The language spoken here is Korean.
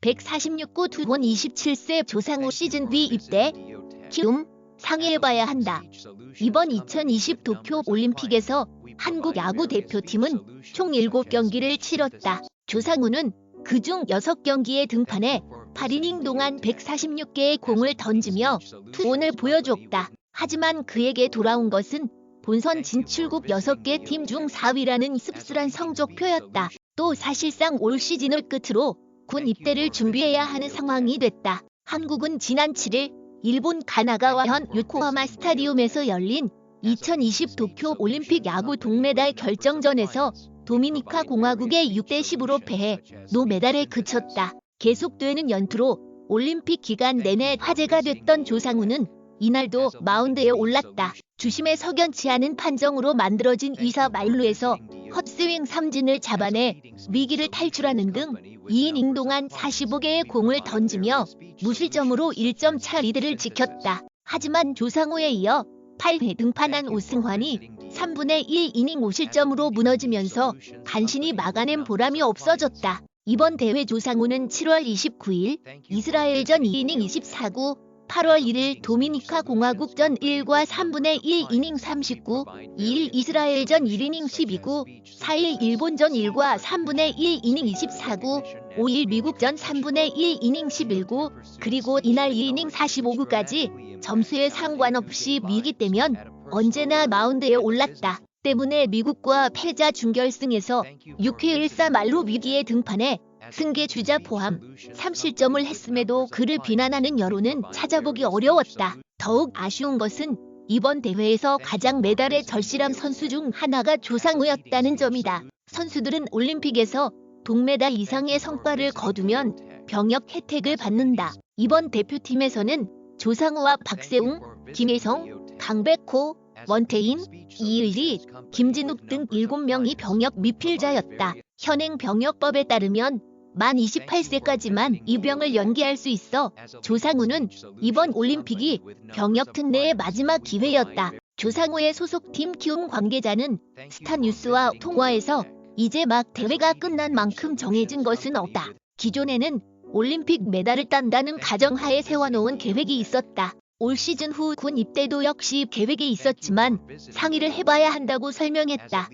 146구 두번 27세 조상우 시즌 B 입대 키움 상의해봐야 한다. 이번 2020 도쿄 올림픽에서 한국 야구 대표팀은 총 7경기를 치렀다. 조상우는 그중 6경기에 등판해 8이닝 동안 146개의 공을 던지며 투혼을 보여줬다. 하지만 그에게 돌아온 것은 본선 진출국 6개 팀 중 4위라는 씁쓸한 성적표였다. 또 사실상 올 시즌을 끝으로 군 입대를 준비해야 하는 상황이 됐다. 한국은 지난 7일 일본 가나가와 현 요코하마 스타디움에서 열린 2020 도쿄 올림픽 야구 동메달 결정전에서 도미니카 공화국에 6대 10으로 패해 노메달에 그쳤다. 계속되는 연투로 올림픽 기간 내내 화제가 됐던 조상우는 이날도 마운드에 올랐다. 주심의 석연치 않은 판정으로 만들어진 2사 말루에서 헛스윙 삼진을 잡아내 위기를 탈출하는 등 2이닝 동안 45개의 공을 던지며 무실점으로 1점 차 리드를 지켰다. 하지만 조상우에 이어 8회 등판한 오승환이 3분의 1 이닝 5실점으로 무너지면서 간신히 막아낸 보람이 없어졌다. 이번 대회 조상우는 7월 29일 이스라엘전 2이닝 24구, 8월 1일 도미니카 공화국전 1과 3분의 1 이닝 39, 2일 이스라엘전 1이닝 12구, 4일 일본전 1과 3분의 1 이닝 24구, 5일 미국전 3분의 1 이닝 11구, 그리고 이날 2이닝 45구까지 점수에 상관없이 위기때면 언제나 마운드에 올랐다. 때문에 미국과 패자 준결승에서 6회 1사 말로 위기에 등판해 승계 주자 포함 3실점을 했음에도 그를 비난하는 여론은 찾아보기 어려웠다. 더욱 아쉬운 것은 이번 대회에서 가장 메달에 절실한 선수 중 하나가 조상우였다는 점이다. 선수들은 올림픽에서 동메달 이상의 성과를 거두면 병역 혜택을 받는다. 이번 대표팀에서는 조상우와 박세웅, 김혜성, 강백호, 원태인, 이의리, 김진욱 등 7명이 병역 미필자였다. 현행 병역법에 따르면 만 28세까지만 입영을 연기할 수 있어 조상우는 이번 올림픽이 병역 특례의 마지막 기회였다. 조상우의 소속팀 키움 관계자는 스타뉴스와 통화에서 이제 막 대회가 끝난 만큼 정해진 것은 없다. 기존에는 올림픽 메달을 딴다는 가정하에 세워놓은 계획이 있었다. 올 시즌 후 군 입대도 역시 계획이 있었지만 상의를 해봐야 한다고 설명했다.